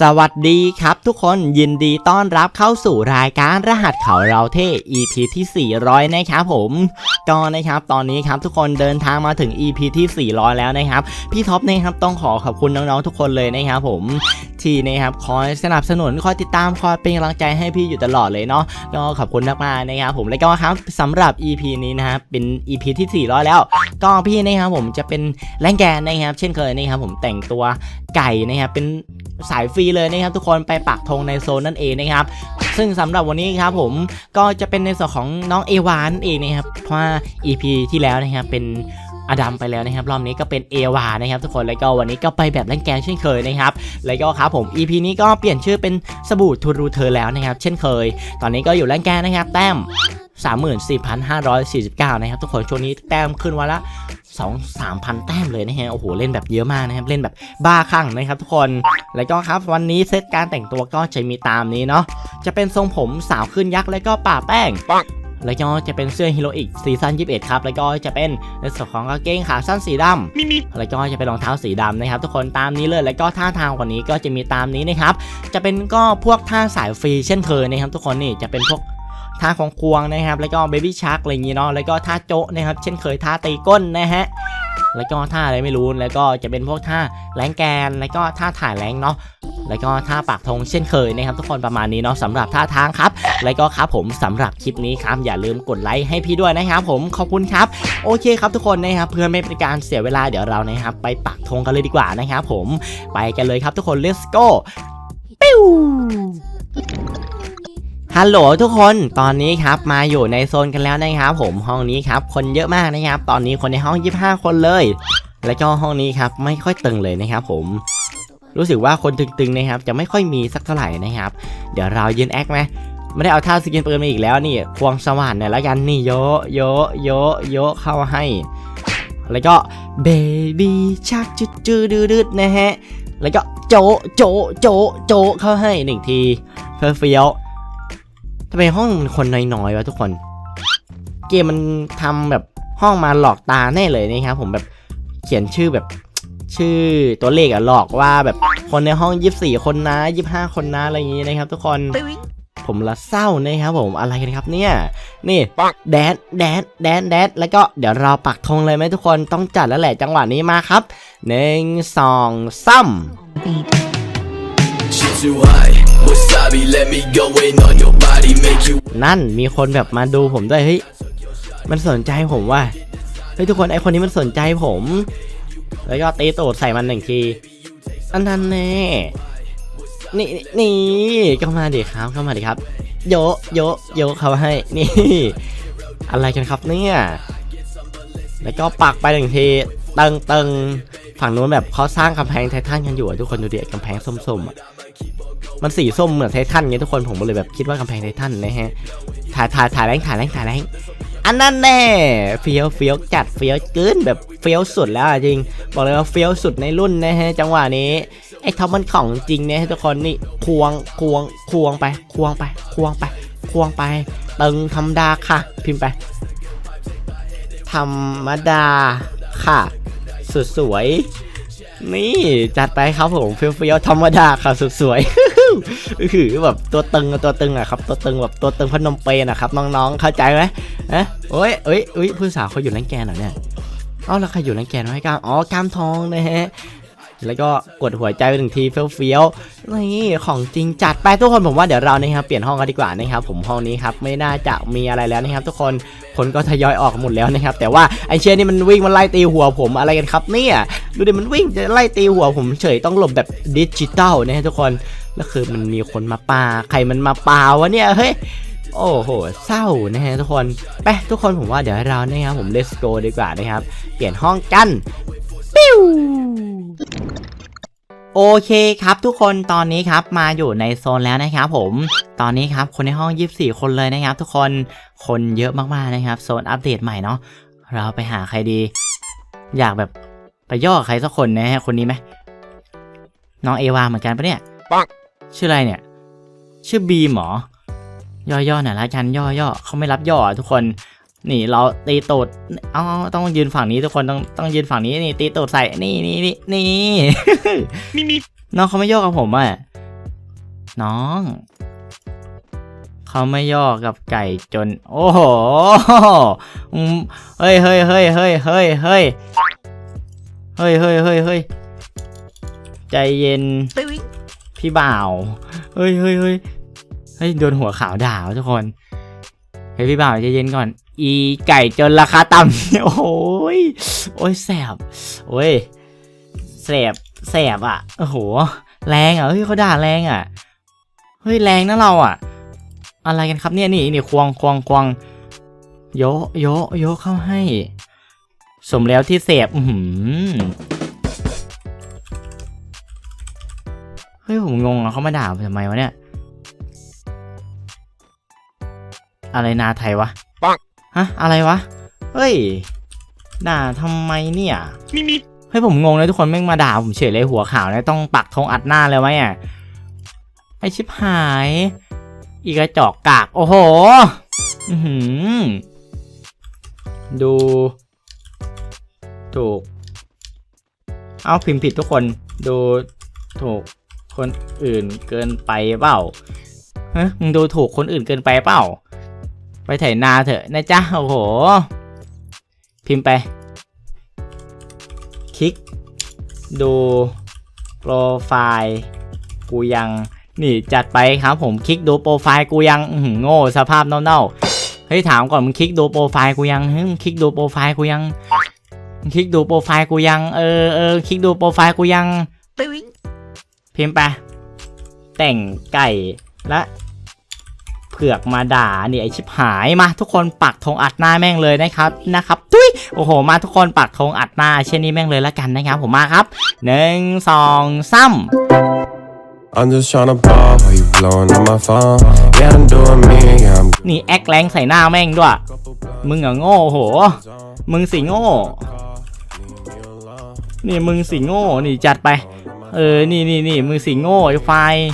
สวัสดีครับทุกคนยินดีต้อนรับเข้าสู่รายการรหัสเขาเราเท่ EP ที่ 400 นะครับผมก็นะครับตอนนี้ครับทุกคนเดินทางมาถึง EP ที่ 400 แล้วนะครับ พี่ท็อปนะครับต้องขอขอบคุณน้องๆทุกคนเลยนะครับผมที่นะครับคอยสนับสนุนคอยติดตามคอยเป็นกำลังใจให้พี่อยู่ตลอดเลยเนาะก็ขอบคุณมากๆนะครับผมแล้วก็ครับสำหรับ EP นี้นะครับเป็น EP ที่ 400 แล้วก็พี่นะครับผมจะเป็นแรงแกนนะครับ เช่นเคยนะครับผมแต่งตัวไก่นะครับเป็นสายฟรีเลยนะครับทุกคนไปปักธงในโซนนั่นเองนะครับซึ่งสำหรับวันนี้ครับผมก็จะเป็นในส่วนของน้องเอวานนเองนะครับเพราะว่า EP ที่แล้วนะครับเป็นอดัมไปแล้วนะครับ รอบนี้ก็เป็นเอวานะครับทุกคนแล้วก็วันนี้ก็ไปแบบแรงแกนเช่นเคยนะครับแล้วก็ครับผม EP นี้ก็เปลี่ยนชื่อเป็นสบู่ทูรูเธอแล้วนะครับ เช่นเคย ตอนนี้ก็อยู่แรงแกนนะครับ แต้ม 34,549 นะครับทุกคนช่วงนี้แต้มขึ้นวันละ 2 3พันแต้มเลยนะฮะโอ้โหเล่นแบบเยอะมากนะครับเล่นแบบบ้าคลั่งนะครับทุกคนแล้วก็ครับวันนี้เซตการแต่งตัวก็จะมีตามนี้เนาะจะเป็นทรงผมสาวขึ้นยักษ์แล้วก็ป่าแป้งแล้วก็จะเป็นเสื้อฮีโร่อีกซีซั่น21 ครับ แล้วก็จะเป็นในส่วนของกางเกงขาสั้นสีดำแล้วก็จะเป็นรองเท้าสีดำนะครับ ทุกคนตามนี้เลย แล้วก็ท่าทางกว่านี้ก็จะมีตามนี้นะครับ จะเป็นก็พวกท่าสายฟรีเช่นเคยนะครับ ทุกคนนี่จะเป็นพวก ท่าของควงนะครับ แล้วก็เบบี้ชักอะไรอย่างงี้เนาะ แล้วก็ท่าโจะนะครับ เช่นเคยท่าตีก้นนะฮะ แล้วก็ท่าอะไรไม่รู้ แล้วก็จะเป็นพวกท่าแรงแกน แล้วก็ท่าถ่ายแรงเนาะแล้วก็ท่าปากธงเช่นเคยนะครับ ทุกคนประมาณนี้เนาะสำหรับท่าทางครับ แล้วก็ครับผมสำหรับคลิปนี้ครับอย่าลืมกดไลค์ให้พี่ด้วยนะครับ ผมขอบคุณครับโอเคครับทุกคนนะครับ เพื่อไม่เป็นการเสียเวลาเดี๋ยวเรานะครับ ไปปักธงกันเลยดีกว่านะครับผมไปกันเลยครับทุกคน let's go ปิ้ว ฮัลโหลทุกคน ตอนนี้ครับมาอยู่ในโซนกันแล้วนะครับผมห้องนี้ครับคนเยอะมากนะครับ ตอนนี้คนในห้อง 25 คนเลย แล้วก็ห้องนี้ครับไม่ค่อยตึงเลยนะครับผม รู้สึกว่าคนตึงๆนะครับ จะไม่ค่อยมีสักเท่าไหร่นะครับ เดี๋ยวเรายืนแอคไหมไม่ได้เอาท่าสกินปืนมาอีกแล้วนี่ ควงสว่านเนี่ยแล้วกันนี่โยะโยะโยะโยะเข้าให้ แล้วก็เบบี้ชักจุดจืดดืดนะฮะ แล้วก็โจโจโจโจเข้าให้หนึ่งทีเพื่อเฟี้ยว ทำไมห้องมันคนน้อยๆวะทุกคน เกมมันทำแบบห้องมาหลอกตาแน่เลยนะครับผมแบบเขียนชื่อแบบชื่อตัวเลขอะหลอกว่าแบบคนในห้อง 24 คนนะ 25 คนนะอะไรอย่างงี้นะครับ ทุกคนผมละเศร้านะครับผมอะไรกันครับเนี่ย นี่แดนแดนแดนแดนแล้วก็เดี๋ยวเราปักธงเลยไหมทุกคนต้องจัดแล้วแหละจังหวะนี้มาครับหนึ่งสองสาม Shit too high. Wasabi, let me go in on your body, make you นั่นมีคนแบบมาดูผมด้วยเฮ้ยมันสนใจผมว่ะเฮ้ยทุกคนไอคนนี้มันสนใจผม แล้วก็ตีตูดใส่มันหนึ่งทีอันนั้นแน่นี่นี่ก็มาดิครับก็มาดิครับ โยะโยะโยะเขาให้นี่ อะไรกันครับเนี่ยแล้วก็ปักไปหนึ่งทีตึงตึงฝั่งนู้นแบบเขาสร้างกำแพงไททันกันอยู่อะทุกคนดูดิกำแพงส้มๆอะ มันสีส้มเหมือนไททันไงทุกคนผมเลยแบบคิดว่ากำแพงไททันนะฮะถ่ายถ่ายถ่ายแรงถ่ายแรงถ่ายแรงอันนั้นแน่เฟี้ยวเฟี้ยวจัดเฟี้ยวเกินแบบเฟี้ยวสุดแล้วจริง บอกเลยว่าเฟี้ยวสุดในรุ่นนะฮะจังหวะนี้ไอ้ท็อปมันของจริงนะฮะทุกคนนี่ควงควงควงไป ควงไป ควงไป ควงไปตึงธรรมดาค่ะ พิมพ์ไป ธรรมดาค่ะ สุดสวย นี่จัดไปครับผมเฟี้ยวๆธรรมดาครับสวยๆคือแบบตัวตึงตัวตึงอะครับตัวตึงแบบตัวตึงพนมเปญนะครับน้องๆเข้าใจไหมเอ๊ะโอ้ยเอ้ยเอ้ยผู้สาวเขาอยู่แรงแกนเหรอเนี่ยเอ้าแล้วใครอยู่แรงแกนไว้กล้ามอ๋อกล้ามทองนะฮะ แล้วก็กดหัวใจไปหนึ่งทีเฟี้ยวๆนี่ของจริงจัดไปทุกคนผมว่าเดี๋ยวเรานะครับเปลี่ยนห้องกันดีกว่านะครับผมห้องนี้ครับไม่น่าจะมีอะไรแล้วนะครับ ทุกคนคนก็ทยอยออกหมดแล้วนะครับ แต่ว่าไอเชียนี่มันวิ่งมันไล่ตีหัวผมอะไรกันครับเนี่ยดูดิมันวิ่งจะไล่ตีหัวผมเฉยต้องหลบแบบดิจิตอลนะฮะทุกคนแล้วคือมันมีคนมาปาใครมันมาปาวะเนี่ยเฮ้ยโอ้โห เศร้านะฮะทุกคนไปทุกคนผมว่าเดี๋ยวเรานะครับผม let's go ดีกว่านะครับ เปลี่ยนห้องกัน ปิ้ว โอเคครับทุกคนตอนนี้ครับมาอยู่ในโซนแล้วนะครับผมตอนนี้ครับคนในห้อง 24 คนเลยนะครับ ทุกคนคนเยอะมากๆนะครับ โซนอัปเดตใหม่เนาะเราไปหาใครดี อยากแบบไปย่อใครสักคนนะฮะคนนี้ไหมน้องเอวาเหมือนกันปะเนี่ยชื่ออะไรเนี่ย ชื่อบีมเหรอย่อๆหน่อยละกันย่อๆเขาไม่รับย่ออะทุกคน นี่เราตีตูดเอาต้องยืนฝั่งนี้ทุกคนต้องต้องยืนฝั่งนี้นี่ตีตูดใส่นี่นี่นี่นี่มีมีน้องเขาไม่ย่อกับผมอะน้องเขาไม่ย่อกับไก่จน โอ้โหอืมเฮ้ยเฮ้ยเฮ้ยเฮ้ยเฮ้ยเฮ้ยเฮ้ยเฮ้ยเฮ้ยเฮ้ยใจเย็นพี่บ่าวเฮ้ยเฮ้ยเฮ้ยเฮ้ยโดนหัวขาวด่าวะทุกคนเฮ้ยพี่บ่าวใจเย็นก่อน อีไก่จนราคาต่ำโอ้ยโอ้ยแสบโอ้ยแสบแสบอะโอ้โห แรงอะเฮ้ยเขาด่าแรงอะเฮ้ยแรงนะเราอะ อะไรกันครับเนี่ยนี่นี่ควงควงควงโยโยโยเข้าให้ สมแล้วที่เสพอือหือเฮ้ยผมงงอะเขามาด่าผมทำไมวะเนี่ย อะไรนาไทยวะ ฮะ อะไรวะ เฮ้ย ด่าทำไมเนี่ยมีมีเฮ้ยผมงงเลยทุกคนแม่งมาด่าผมเฉยเลยหัวขาวเนี่ยต้องปักธงอัดหน้าเลยไหมอะไอชิบหาย อีกระจอกกาก โอ้โห อือหือดู ถูก เอาพิมพ์ผิดทุกคน ดูถูกคนอื่นเกินไปเปล่าฮะมึงดูถูกคนอื่นเกินไปเปล่า ไปไถนาเถอะนะจ๊ะ โอ้โห พิมพ์ไป คลิก ดูโปรไฟล์กูยัง นี่จัดไปครับผมคลิกดูโปรไฟล์กูยังอื้อหือโง่สภาพเน่าๆ เฮ้ยถามก่อนมึงคลิกดูโปรไฟล์กูยังฮึมึงคลิกดูโปรไฟล์กูยังมึงคลิกดูโปรไฟล์กูยัง เออเออคลิกดูโปรไฟล์กูยัง พิมพ์ไป แต่งไก่และ เผือกมาด่านี่ไอชิบหายมาทุกคนปักธงอัดหน้าแม่งเลยนะครับนะครับทุยโอ้โหมาทุกคนปักธงอัดหน้าเช่นนี้แม่งเลยละกันนะครับผมมาครับหนึ่งสองสาม I'm just tryna ball while you blowing on my phone. Yeah, I'm doing me, yeah, I'm นี่แอคแรงใส่หน้าแม่งด้วย มึงอะโง่โห มึงสิโง่ นี่มึงสิโง่ นี่จัดไป เออ นี่นี่นี่มึงสิโง่ไอ้ไฟล์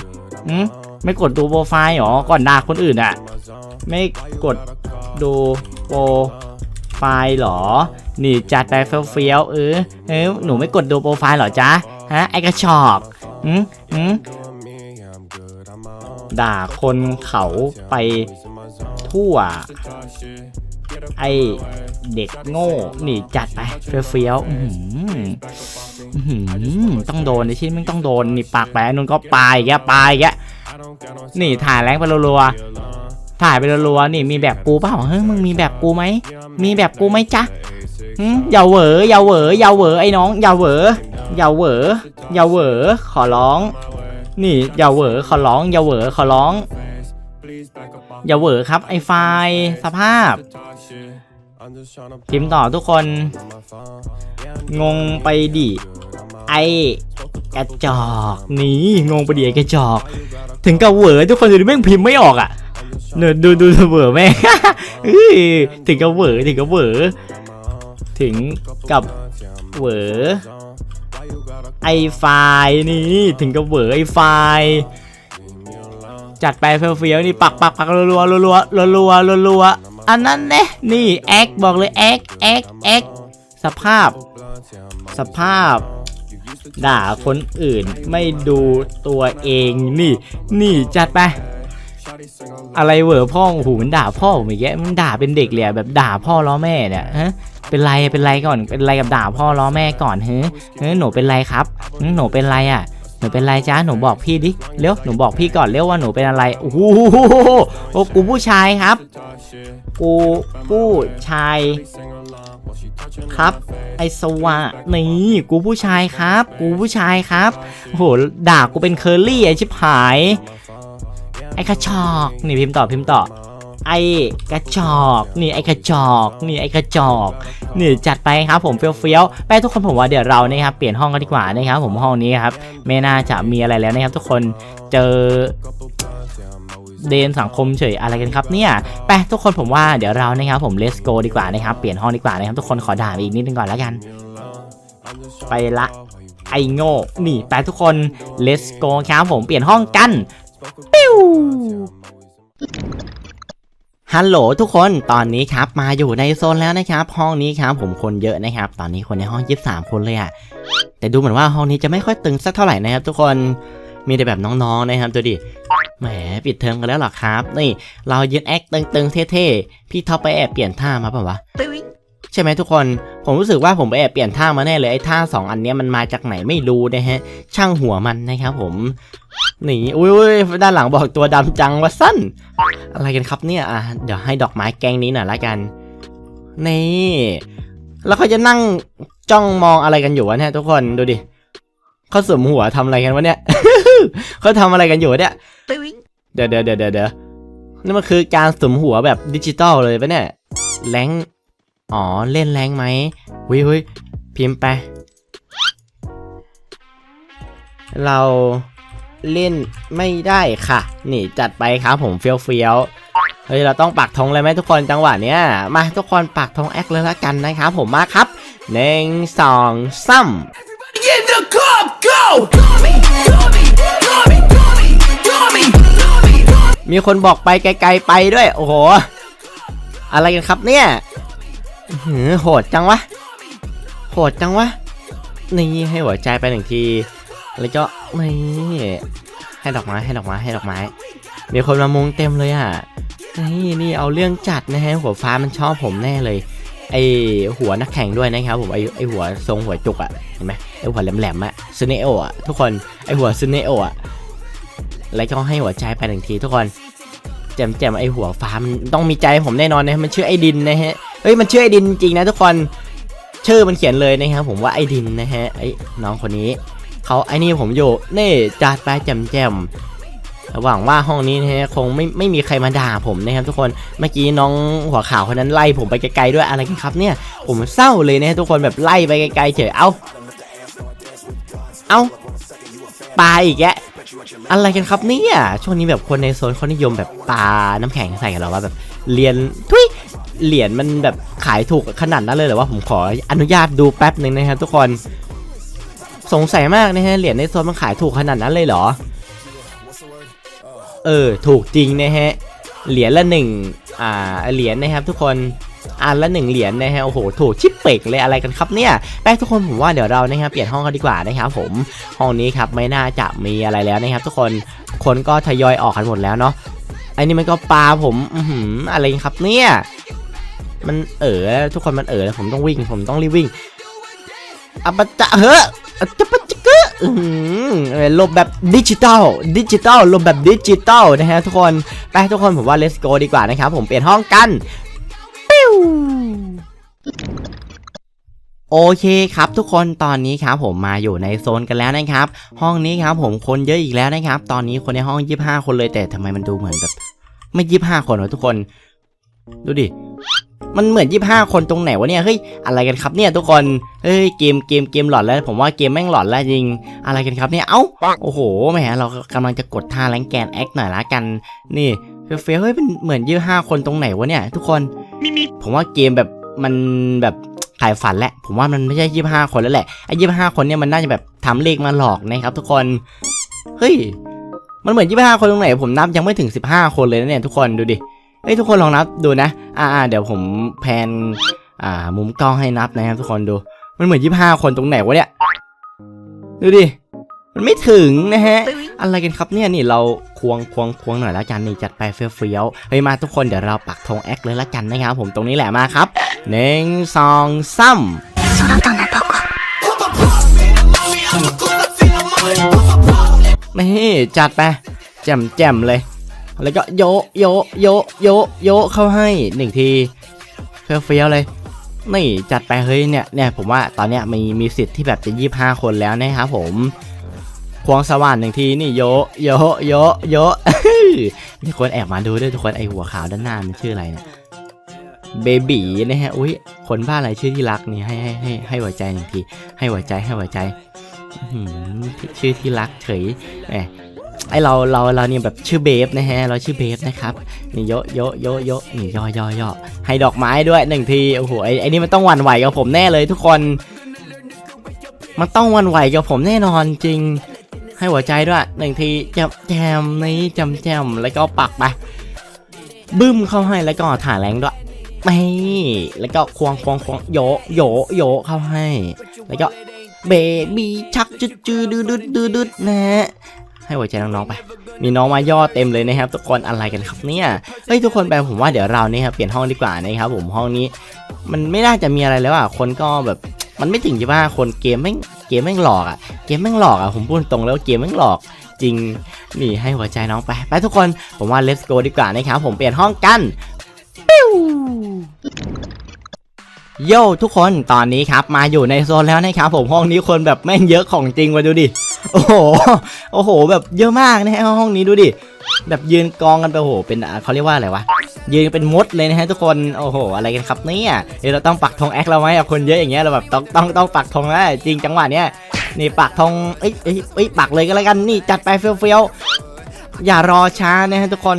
หืม ไม่กดดูโปรไฟล์หรอ ก่อนด่าคนอื่นอะไม่กดดูโปรไฟล์หรอ นี่จัดไปเฟี้ยวๆเออเออหนูไม่กดดูโปรไฟล์หรอจ๊ะ ฮะ ไอกระชอกหืมหืมด่าคนเขาไปทั่ว ไอเด็กโง่นี่จัดไปเฟี้ยวๆอื้อหืออื้อหือต้องโดนในชิ้นมึงต้องโดนนี่ปากแปะนุ่นก็ปลายแกปลายแก นี่ถ่ายแรงไปรัวๆถ่ายไปรัวๆนี่มีแบบกูเปล่าเฮ้ยมึงมีแบบกูไหมมีแบบกูไหมจ๊ะหึอย่าเหวออย่าเหวออย่าเหวอไอ้น้องอย่าเหวออย่าเหวออย่าเหวอขอร้อง นี่อย่าเหวอขอร้องอย่าเหวอขอร้อง อย่าเหวอครับไอ้ไฟล์สภาพ I'm just tryna พิมพ์ต่อทุกคน on my phone. งงไปดิ ไอ้กระจอกนี่งงไปดิไอ้กระจอก ถึงกับเหวอทุกคนดูแม่งพิมพ์ไม่ออกอะเนยดูดูเหวอแม่งถึงกับเหวอถึงกับเหวอถึงกับเหวอไอไฟนี่ถึงกับเหวอไอไฟจัดไปเฟี้ยวๆนี่ปักปักปักรัวๆรัวๆรัวๆรัวๆอันนั้นเนี่ยนี่แอคบอกเลยแอคแอคแอคสภาพ สภาพ ด่าคนอื่นไม่ดูตัวเองนี่ นี่จัดไป อะไรเวอพ่อโอ้โหมันด่าพ่อผมอีกแกมันด่าเป็นเด็กเลยอะแบบด่าพ่อล้อแม่เนี่ยฮะเป็นไรเป็นไรก่อนเป็นไรกับด่าพ่อล้อแม่ก่อนเฮ้ยเฮ้ยหนูเป็นไรครับหึหนูเป็นไรอะหนูเป็นไรจ้าหนูบอกพี่ดิเร็วหนูบอกพี่ก่อนเร็วว่าหนูเป็นอะไรโอ้โหโอ้กูผู้ชายครับ กูผู้ชาย ครับ ไอสวะนี่กูผู้ชายครับ กูผู้ชายครับโหด่ากูเป็นเคอรี่ไอชิบหาย ไอกระชอกนี่พิมพ์ต่อพิมพ์ต่อ ไอกระจอกนี่ไอกระจอกนี่ไอกระจอกนี่จัดไปครับผมเฟี้ยวๆไปทุกคนผมว่าเดี๋ยวเราเนี่ยครับเปลี่ยนห้องกันดีกว่านะครับผมห้องนี้ครับไม่น่าจะมีอะไรแล้วนะครับ ทุกคนเจอ เดนสังคมเฉยอะไรกันครับเนี่ยไปทุกคนผมว่าเดี๋ยวเรานะครับผม let's go ดีกว่านะครับ เปลี่ยนห้องดีกว่านะครับทุกคนขอด่าอีกนิดนึงก่อนแล้วกัน ไปละไอโง่นี่ไปทุกคน let's go ครับผมเปลี่ยนห้องกันปิ้วฮัลโหลทุกคนตอนนี้ครับมาอยู่ในโซนแล้วนะครับ ห้องนี้ครับผมคนเยอะนะครับ ตอนนี้คนในห้อง 23 คนเลยอะแต่ดูเหมือนว่าห้องนี้จะไม่ค่อยตึงสักเท่าไหร่นะครับ ทุกคนมีแต่แบบน้องๆนะครับตัวดิ แหมปิดเทอมกันแล้วเหรอครับ นี่เรายืนแอคตึงๆเท่ๆ พี่ท็อปไปแอบเปลี่ยนท่ามาเปล่าวะใช่ไหมทุกคน ผมรู้สึกว่าผมไปแอบเปลี่ยนท่ามาแน่เลยไอ้ท่าสองอันเนี้ยมันมาจากไหนไม่รู้นะฮะ ช่างหัวมันนะครับผมนี่อุ้ยอุ้ยด้านหลังบอกตัวดำจังวะสั้น อะไรกันครับเนี่ยอะเดี๋ยวให้ดอกไม้แกงนี้หน่อยละกันนี่แล้วเขาจะนั่งจ้องมองอะไรกันอยู่วะเนี่ยทุกคนดูดิ เขาสวมหัวทำอะไรกันวะเนี่ย เขาทำอะไรกันอยู่วะเนี่ยเดี๋ยวเดี๋ยวเดี๋ยวเดี๋ยวเดี๋ยวนี่มันคือการสวมหัวแบบดิจิตอลเลยปะเนี่ย แรงค์อ๋อ เล่นแรงค์ไหมวิวิพิมพ์ไป เราเล่นไม่ได้ค่ะ นี่จัดไปครับผมเฟี้ยวเฟี้ยวๆเฮ้ยเราต้องปักธงเลยไหมทุกคนจังหวะเนี้ยมาทุกคนปักธงแอคเลยละกันนะครับผมมาครับหนึ่งสองสา go! มีคนบอกไปไกลๆไปด้วย โอ้โห อะไรกันครับเนี่ยหือโหดจังวะ โหดจังวะ นี่ให้หัวใจไปหนึ่งที แล้วก็นี่ให้ดอกไม้ให้ดอกไม้ให้ดอกไม้ มีคนมามุงเต็มเลยอะ นี่นี่เอาเรื่องจัดนะฮะหัวฟ้ามันชอบผมแน่เลย ไอหัวนักแข่งด้วยนะครับผมไอไอหัวทรงหัวจุกอะ่ะเห็นไหมไอหัวแหลมๆอะซูเนโออะทุกคนไอหัวซูเนโออะแล้วก็ให้หัวใจไปหนึ่งทีทุกคนแจมแจมๆไอหัวฟ้ามันต้องมีใจผมแน่นอนนะมันชื่อไอดินนะฮะเฮ้ยมันชื่อไอดินจริงนะทุกคนชื่อมันเขียนเลยนะครับผมว่าไอดินนะฮะไอน้องคนนี้เขาไอนี่ผมอยู่นี่จัดไปแจมแจมๆ หวังว่าห้องนี้นะฮะคงไม่ไม่มีใครมาด่าผมนะครับทุกคนเมื่อกี้น้องหัวขาวคนนั้นไล่ผมไปไกลๆด้วยอะไรกันครับเนี่ยผมเศร้าเลยนะทุกคนแบบไล่ไปไกลๆเฉยเอ้าเอาปลาอีกแกะอะไรกันครับเนี่ยช่วงนี้แบบคนในโซนเขานิยมแบบปลาน้ำแข็งใส่กันหรอว่าแบบเหรียญทุยเหรียญมันแบบขายถูกขนาดนั้นเลยหรอว่าผมขออนุญาตดูแป๊บหนึ่งนะครับทุกคนสงสัยมากนะฮะเหรียญในโซนมันขายถูกขนาดนั้นเลยเหรอ เออ ถูกจริงนะฮะ เหรียญละหนึ่งอ่า เหรียญนะครับทุกคนอันละหนึ่งเหรียญนะฮะโอ้โหถูกชิปเป่งเลยอะไรกันครับเนี่ยแป้งทุกคนผมว่าเดี๋ยวเรานะครับเปลี่ยนห้องกันดีกว่านะครับผมห้องนี้ครับไม่น่าจะมีอะไรแล้วนะครับ ทุกคนคนก็ทยอยออกกันหมดแล้วเนาะไอ้นี่มันก็ปลาผมอือหือะไรครับเนี่ยมันเออทุกคนมันเออแล้วผมต้องวิ่ง ผมต้องรีบวิ่งอัปจะเฮ้ออะจะปจะ กะอือหือลบแบบดิจิตอลดิจิตอลลบแบบดิจิตอลนะฮะทุกคนไปทุกคนผมว่า let's go ดีกว่านะครับผมเปลี่ยนห้องกันปิ้วโอเคครับทุกคนตอนนี้ครับผมมาอยู่ในโซนกันแล้วนะครับ ห้องนี้ครับผมคนเยอะอีกแล้วนะครับ ตอนนี้คนในห้อง 25 คนเลยแต่ทำไมมันดูเหมือนแบบ ไม่ 25 คนวะทุกคน ดูดิ มันเหมือน 25 คนตรงไหนวะเนี่ยเฮ้ยอะไรกันครับเนี่ยทุกคนเฮ้ยเกมเกมเกมหลอนแล้ว ผมว่าเกมแม่งหลอนแล้วจริงอะไรกันครับเนี่ยเอ้าโอ้โหแหมเรากำลังจะกดท่าแรงแกนแอคหน่อยละกันนี่เฟลเฟลเฮ้ยเป็นเหมือน 25 คนตรงไหนวะเนี่ย ทุกคนผมว่าเกมแบบมันแบบขายฝันแหละ ผมว่ามันไม่ใช่ยี่ห้าคนแล้วแหละไอ้ยี่ห้าคนเนี่ยมันน่าจะแบบทำเลขมาหลอกนะครับทุกคนเฮ้ยมันเหมือนยี่ห้าคนตรงไหน ผมนับยังไม่ถึงสิบห้าคนเลยนะเนี่ยทุกคนดูดิ เฮ้ยทุกคนลองนับดูนะ อ่าเดี๋ยวผมแพนอ่ามุมกล้องให้นับนะครับทุกคนดู มันเหมือนยี่ห้าคนตรงไหนวะเนี่ย ดูดิ มันไม่ถึงนะฮะ อะไรกันครับเนี่ยนี่เราควงควงควงหน่อยละกันนี่จัดไปเฟี้ยวเฟี้ยวๆเฮ้ยมาทุกคนเดี๋ยวเราปักธงแอคเลยละกันนะครับผมตรงนี้แหละมาครับหนึ่งสองสามนี่จัดไปแจ่มแจ่มเลย แล้วก็โยโยโยโยโยเข้าให้หนึ่งทีเฟี้ยวเฟี้ยวเลยนี่จัดไปเฮ้ยเนี่ยเนี่ยผมว่าตอนเนี้ยมีมีสิทธิ์ที่แบบจะยี่ห้าคนแล้วนะครับผมควงสว่านหนึ่งทีนี่โยโยโยโยมีคนแอบมาดูด้วยทุกคนไอหัวขาวด้านหน้ามันชื่ออะไรเนี่ยเบบีนะฮะอุ้ยคนบ้าอะไรชื่อที่รักนี่ให้ให้ให้ให้หัวใจหนึ่งทีให้หัวใจให้หัวใจชื่อที่รักเฉยแหม ไอเราเราเราเนี่ยแบบชื่อเบฟนะฮะเราชื่อเบฟนะครับนี่โยะโยะโยะโยะนี่ย่อย่อย่อให้ดอกไม้ด้วยหนึ่งทีโอ้โหไอไอนี่มันต้องหวั่นไหวกับผมแน่เลยทุกคน มันต้องหวันไหวกับผมแน่นอนจริง ให้หัวใจด้วยหนึ่งทีแจมแจมนี่แจมแจมแล้วก็ปักไปบึ้มเข้าให้แล้วก็ถ่ายแรงด้วยไม่แล้วก็ควงควงควงโยโยโยเข้าให้ แล้วก็เบบีชักจุดจืดดืดดืดดืดดืดนะฮะ ให้หัวใจน้องๆไป มีน้องมาย่อเต็มเลยนะครับทุกคนอะไรกันครับเนี่ย เฮ้ยทุกคนไปผมว่าเดี๋ยวเราเนี่ยครับเปลี่ยนห้องดีกว่านะครับผมห้องนี้ มันไม่น่าจะมีอะไรแล้วอะคนก็แบบมันไม่ถึงจะว่าคนเกมแม่งเกมแม่งหลอกอะเกมแม่งหลอกอะผมพูดตรงแล้วเกมแม่งหลอกจริงนี่ให้หัวใจน้องไปไปทุกคนผมว่า let's go ดีกว่านะครับผมเปลี่ยนห้องกันปิ้ว โย่ทุกคนตอนนี้ครับมาอยู่ในโซนแล้วนะครับผมห้องนี้คนแบบแม่งเยอะของจริงมาดูดิ โอ้โหโอ้โห แบบเยอะมากนะฮะห้องนี้ดูดิ แบบยืนกองกันไปโอ้โหเป็นเขาเรียกว่าอะไรวะยืนเป็นมดเลยนะฮะทุกคนโอ้โห อะไรกันครับเนี่ยเดี๋ยวเราต้องปักธงแอคเราไหมอะคนเยอะอย่างเงี้ยเราแบบต้องต้องต้องปักธงแล้วจริงจังหวะเนี้ยนี่ปักธงเอ้ยเอ้ยเอ้ยปักเลยก็แล้วกันนี่จัดไปเฟี้ยวๆอย่ารอช้านะฮะทุกคน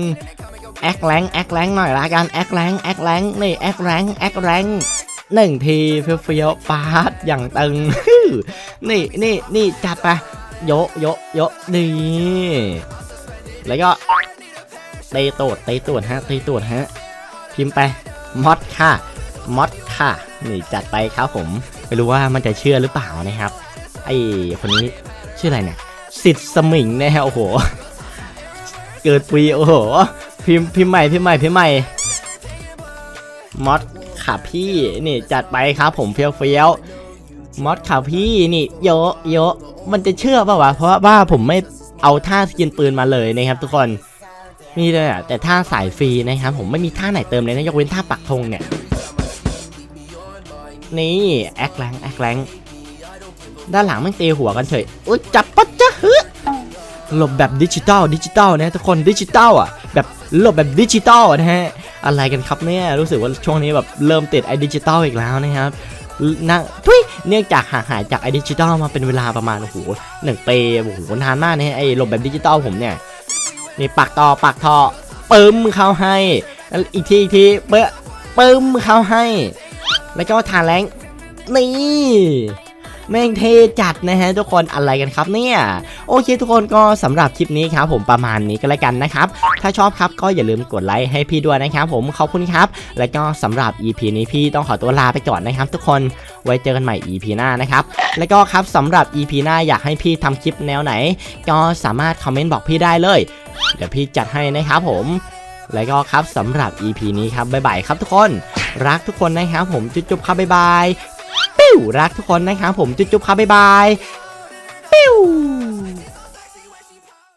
แอคแรงแอคแรงหน่อยละกันแอคแรงแอคแรงนี่แอคแรงแอคแรง หนึ่งทีเฟี้ยวๆปาดอย่างตึง นี่นี่นี่จัดไปโยะโยะโยะนี่ แล้วก็เตะตูดเตะตูดฮะเตะตูดฮะ พิมพ์ไปมอดค่ะมอดค่ะ นี่จัดไปครับผม ไม่รู้ว่ามันจะเชื่อหรือเปล่านะครับ ไอคนนี้ชื่ออะไรเนี่ยสิทธิ์สมิงนะฮะโอ้โห เกิดปีโอ้โห พิมพ์พิมพ์ใหม่พิมพ์ใหม่พิมพ์ใหม่มอด ค่ะพี่นี่จัดไปครับผมเฟี้ยวเฟี้ยวมอดค่ะพี่นี่โยะโยะมันจะเชื่อเปล่าวะเพราะว่าผมไม่เอาท่าสกินปืนมาเลยนะครับ ทุกคนมีเลยอะแต่ท่าสายฟรีนะครับผมไม่มีท่าไหนเติมเลยนะยกเว้นท่าปักธงเนี่ยนี่แอคแรงแอคแรงด้านหลังมันตีหัวกันเฉยอุ้ยจับปะจ๊ะฮึหลบแบบดิจิตอลดิจิตอลนะทุกคนดิจิตอลอะแบบหลบแบบดิจิตอลนะฮะ อะไรกันครับเนี่ยรู้สึกว่าช่วงนี้แบบเริ่มติดไอ้ดิจิตอลอีกแล้วนะครับนะทุยเนื่องจากห่างหายจากไอ้ดิจิตอลมาเป็นเวลาประมาณโอ้โหหนึ่งปีโอ้โหนานมากนะฮะไอ้ลบแบบดิจิตอลผมเนี่ยนี่ปักต่อปักทอปึ้มเข้าให้อีกทีอีกทีเปะปึ้มเข้าให้ แล้วก็ทานแรงนี่ แม่งเทจัดนะฮะทุกคนอะไรกันครับเนี่ยโอเคทุกคนก็สำหรับคลิปนี้ครับผมประมาณนี้ก็แล้วกันนะครับ ถ้าชอบครับก็อย่าลืมกดไลค์ให้พี่ด้วยนะครับผมขอบคุณครับ แล้วก็สำหรับ EP นี้พี่ต้องขอตัวลาไปก่อนนะครับ ทุกคนไว้เจอกันใหม่ EP หน้านะครับแล้วก็ครับสำหรับ EP หน้าอยากให้พี่ทำคลิปแนวไหน ก็สามารถคอมเมนต์บอกพี่ได้เลย เดี๋ยวพี่จัดให้นะครับผมแล้วก็ครับสำหรับ EP นี้ครับบ๊ายบายครับทุกคน รักทุกคนนะครับผมจุ๊บๆครับบ๊ายบาย ปิ้วรักทุกคนนะครับผมจุ๊บๆครับบ๊ายบายปิ้ว